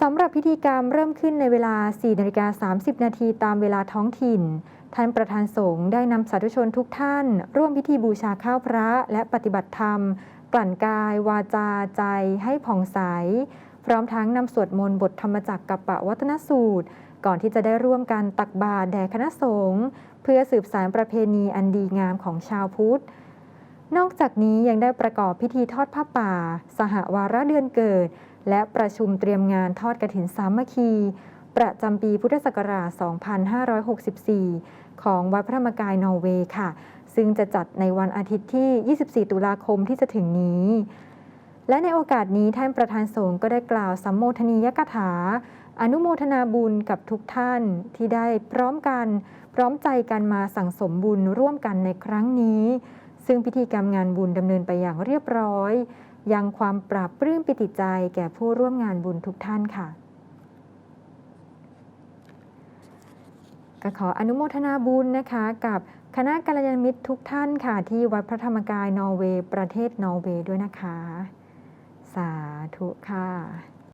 สำหรับพิธีกรรมเริ่มขึ้นในเวลา 4 นาฬิกา 30 นาทีตามเวลาท้องถิ่น ท่านประธานสงฆ์ได้นำสาธุชนทุกท่าน ร่วมพิธีบูชาข้าวพระและปฏิบัติธรรม กลั่นกาย วาจาใจให้ผ่องใส พร้อมทั้งนำสวดมนต์บทธรรมจักรกับปะวัตนสูตร ก่อนที่จะได้ร่วมกันตักบาตรแด่คณะสงฆ์เพื่อสืบสานประเพณีอันดีงามของชาวพุทธนอกจากนี้ยังได้ประกอบพิธีทอดผ้าป่า สหวาระเดือนเกิด และประชุมเตรียมงานทอดกระถินสามัคคี ประจำปีพุทธศักราช 2564 ของวัดพระธรรมกายนอร์เวย์ค่ะ ซึ่งจะจัดในวันอาทิตย์ที่ 24 ตุลาคมที่จะถึงนี้ และในโอกาสนี้ท่านประธานสงฆ์ก็ได้กล่าวสัมโมทนียกถา อนุโมทนาบุญกับทุกท่านที่ได้พร้อมกันพร้อมใจกันมาสั่งสมบุญร่วมกันในครั้งนี้ ซึ่งพิธีกรรมงานบุญดำเนินไปอย่างเรียบร้อย ยังความปราบปลื้มปิติใจแก่ผู้ร่วมงานบุญทุกท่านค่ะ ก็ขออนุโมทนาบุญนะคะกับคณะกัลยาณมิตรทุกท่านค่ะ ที่วัดพระธรรมกายนอร์เวย์ประเทศนอร์เวย์ด้วยนะคะ สาธุค่ะ